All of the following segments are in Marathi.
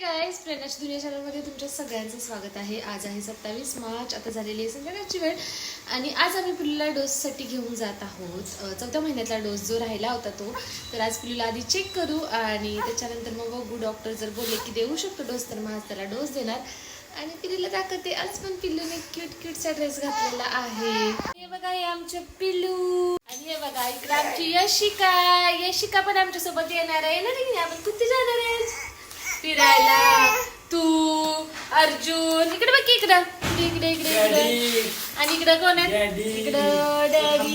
गाईज प्रेरणाची दुनिया चॅनलमध्ये तुमच्या सगळ्यांचं स्वागत आहे. आज आहे सत्तावीस मार्च आता झालेली आहे संध्याकाळची वेळ. आणि आज आम्ही पिल्लूला डोससाठी घेऊन जात आहोत. चौथ्या महिन्यातला डोस जो राहिला होता तो. तर आज पिल्लूला आधी चेक करू आणि त्याच्यानंतर मग बघू. डॉक्टर जर बोलले की देऊ शकतो डोस तर मग आज त्याला डोस देणार. आणि पिल्लूला दाखवते आज पण पिल्लूने क्यूट क्यूटचा ड्रेस घातलेला आहे. हे बघा हे आमचे पिल्लू. आणि हे बघा इकडे आमची यशिका. यशिका पण आमच्यासोबत येणार आहे. ना नाही? आपण कुठे जाणार आहे फिरायला. तू अर्जुन इकडे बघ इकडं. इकडे इकडे इकडे इकडे. आणि इकडं कोण आहे. इकडं डॅडी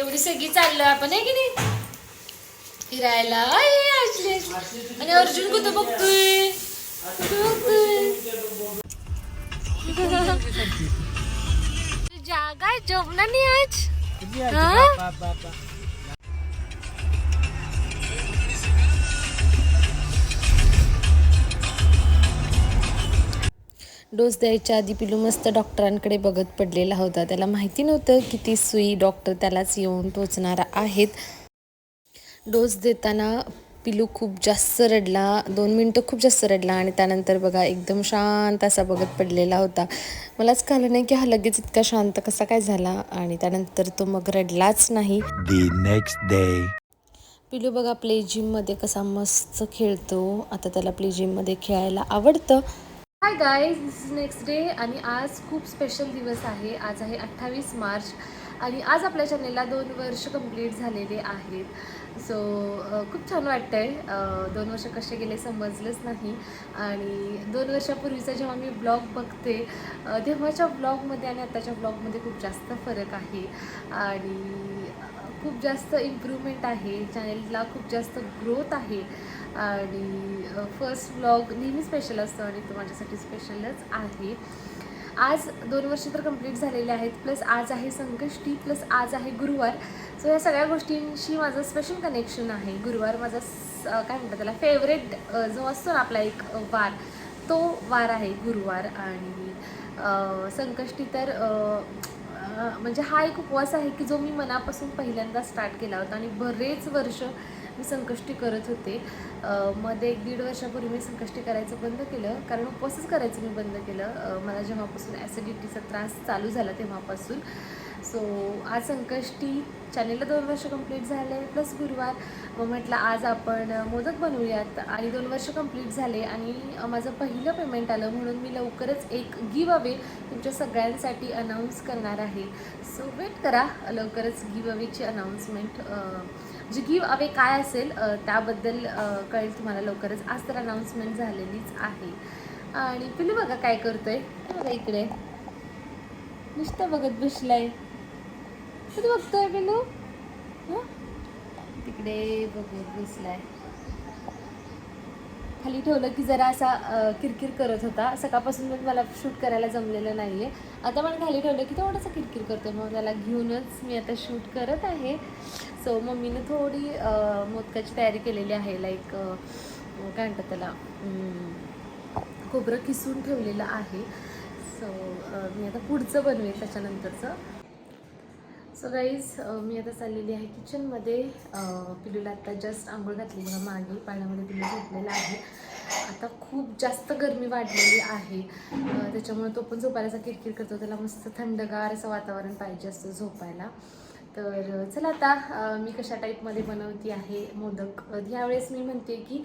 एवढी सगळी चाललो आपण आहे की नाही? फिरायला. आणि अर्जुन कुठं बघतोय? जागा झोपणार नाही आज? डोस द्यायच्या आधी पिलू मस्त डॉक्टरांकडे बघत पडलेला होता. त्याला माहिती नव्हतं की ती सुई डॉक्टर त्यालाच येऊन टोचणार आहेत. डोस देताना पिलू खूप जास्त रडला. दोन मिनटं खूप जास्त रडला आणि त्यानंतर बघा एकदम शांत असा बघत पडलेला होता. मलाच कळलं नाही की हा लगेच इतका शांत कसा काय झाला आणि त्यानंतर तो मग रडलाच नाही. पिलू बघा प्ले जिममध्ये कसा मस्त खेळतो. आता त्याला प्ले जिममध्ये खेळायला आवडतं. Hi guys this is next day आणि आज खूप स्पेशल दिवस आहे. आज आहे अठ्ठावीस मार्च आणि आज आपल्या चॅनेलला दोन वर्ष कंप्लीट झालेले आहेत. सो खूप छान वाटतं आहे दोन वर्ष कसे गेले समजलंच नाही. आणि दोन वर्षापूर्वीचा जेव्हा मी ब्लॉग बघते तेव्हाच्या ब्लॉगमध्ये आणि आत्ताच्या ब्लॉगमध्ये खूप जास्त फरक आहे. आणि खूप जास्त इम्प्रूव्हमेंट आहे. चॅनेलला खूप जास्त ग्रोथ आहे. आणि फर्स्ट ब्लॉग नेहमी स्पेशल असतो आणि तो माझ्यासाठी स्पेशलच आहे. आज दोन वर्ष तर कंप्लीट झालेले आहेत. प्लस आज आहे संकष्टी प्लस आज आहे गुरुवार. सो या सगळ्या गोष्टींशी माझं स्पेशल कनेक्शन आहे. गुरुवार माझा स- काय म्हणतात त्याला फेवरेट जो असतो ना आपला एक वार तो वार आहे गुरुवार. आणि संकष्टी तर म्हणजे हा एक उपवास आहे की जो मी मनापासून पहिल्यांदा स्टार्ट केला होता आणि बरेच वर्ष मी संकष्टी करत होते. मध्ये एक दीड वर्षापूर्वी मी संकष्टी करायचं बंद केलं. कारण उपवासच करायचं मी बंद केलं. मला जेव्हापासून ॲसिडिटीचा त्रास चालू झाला तेव्हापासून. सो आज संकष्टी चॅनेलला दोन वर्ष कंप्लीट झाले प्लस गुरुवार. मग म्हटलं आज आपण मोदक बनवूयात. आणि दोन वर्ष कंप्लीट झाले आणि माझं पहिलं पेमेंट आलं म्हणून मी लवकरच एक गिव अवे तुमच्या सगळ्यांसाठी अनाऊन्स करणार आहे. सो वेट करा. लवकरच गिव अवेची अनाऊन्समेंट जे गिव अवे काय असेल त्याबद्दल कळेल तुम्हाला. लवकरच आज तर अनाऊन्समेंट झालेलीच आहे. आणि पिलू बघा काय करतोय. बघा इकडे. नुसतं बघत बसलाय. कुठे बघतोय हं? तिकडे बघत बसलाय खाली ठेवलं की जरा असा किरकिर करत होता. सकाळपासून पण मला शूट करायला जमलेलं नाही आहे आता पण खाली ठेवलं की थोडंसं किरकिर करतो. मग त्याला घेऊनच मी आता शूट करत आहे. सो मम्मीनं थोडी मोदकाची तयारी केलेली आहे. लाईक काय म्हणतात त्याला? खोबरं किसून ठेवलेलं आहे. सो मी आता पुढचं बनवेन त्याच्यानंतरचं. सो गाईज मी आता चाललेली आहे किचनमध्ये पिलूला आता जस्ट आंघोळ घातली बघा मागे पाण्यामध्ये पिलू झोपलेला आहे. आता खूप जास्त गरमी वाढलेली आहे. त्याच्यामुळे तो पण झोपायला असा किरकिर करतो त्याला मस्त थंडगार असं वातावरण पाहिजे असतं झोपायला. तर चला आता मी कशा टाईपमध्ये बनवती आहे मोदक. ह्यावेळेस मी म्हणते की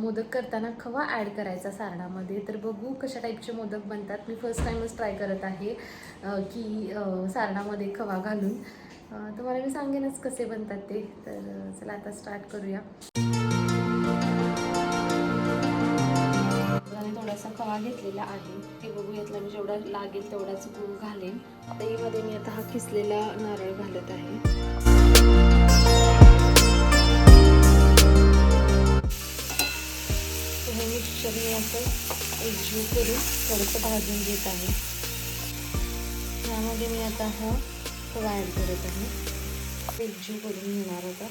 मोदक करताना खवा ॲड करायचा सारणामध्ये. तर बघू कशा टाईपचे मोदक बनतात. मी फर्स्ट टाईमच ट्राय करत आहे की सारणामध्ये खवा घालून. तुम्हाला मी सांगेनच कसे बनतात ते. तर चला आता स्टार्ट करूया. घेतलेला आहे. ते बघू यातला मी जेवढा लागेल तेवढाच गुळ घालेन. दहीमध्ये मी आता हा किसलेला नारळ घालत आहे. तर हे मी असं एकजीव करून थोडंसं भाजून घेत आहे. यामध्ये मी आता हा खवा ॲड करत आहे. एकजीव करून घेणार आता.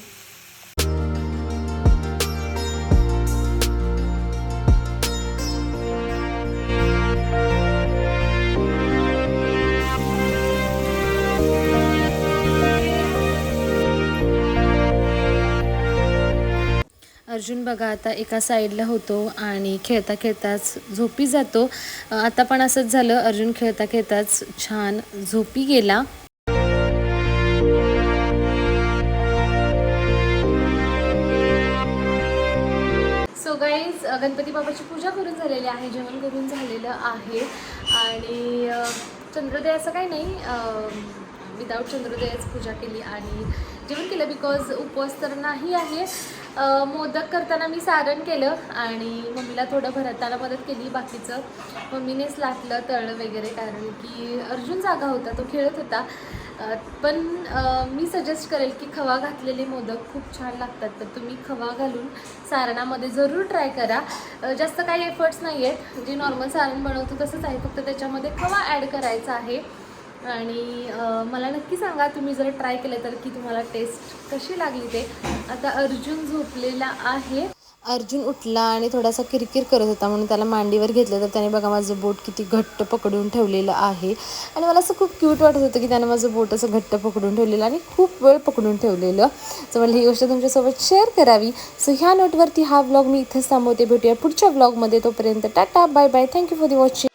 अर्जुन बघा आता एका साईडला होतो आणि खेळता खेळताच झोपी जातो. आता पण असंच झालं अर्जुन खेळता खेळताच छान झोपी गेला. सो गाईज गणपती बाबाची पूजा करून झालेली आहे जेवण करून झालेलं आहे. आणि चंद्रोदयाचं असं काही नाही विदाऊट चंद्रोदयाच पूजा केली आणि जेवण केलं बिकॉज उपवास तर नाही आहे. मोदक करताना मी सारण केलं आणि मम्मीला थोडं भरताना मदत केली बाकीचं. मम्मीनेच लाटलं तळलं वगैरे कारण की अर्जुन जागा होता तो खेळत होता. पण मी सजेस्ट करेल की खवा घातलेले मोदक खूप छान लागतात. तर तुम्ही खवा घालून सारणामध्ये जरूर ट्राय करा. जास्त काही एफर्ट्स नाही आहेत जे नॉर्मल सारण बनवतो तसंच आहे. फक्त त्याच्यामध्ये खवा ॲड करायचा आहे. आणि मला नक्की सांगा तुम्ही जर ट्राय केलं तर की तुम्हाला टेस्ट कशी लागली ते. आता अर्जुन झोपलेला आहे. अर्जुन उठला आणि थोडासा किरकिर करत होता म्हणून त्याला मांडीवर घेतलं. तर त्याने बघा माझं बोट किती घट्ट पकडून ठेवलेलं आहे. आणि मला असं खूप क्यूट वाटत होतं की त्याने माझं बोट असं घट्ट पकडून ठेवलेलं आणि खूप वेळ पकडून ठेवलेलं. सो मला ही गोष्ट तुमच्यासोबत शेअर करावी. सो ह्या नोटवरती हा व्लॉग मी इथेच थांबवते. भेटूया पुढच्या व्लॉगमध्ये तोपर्यंत tata bye bye thank you for the watching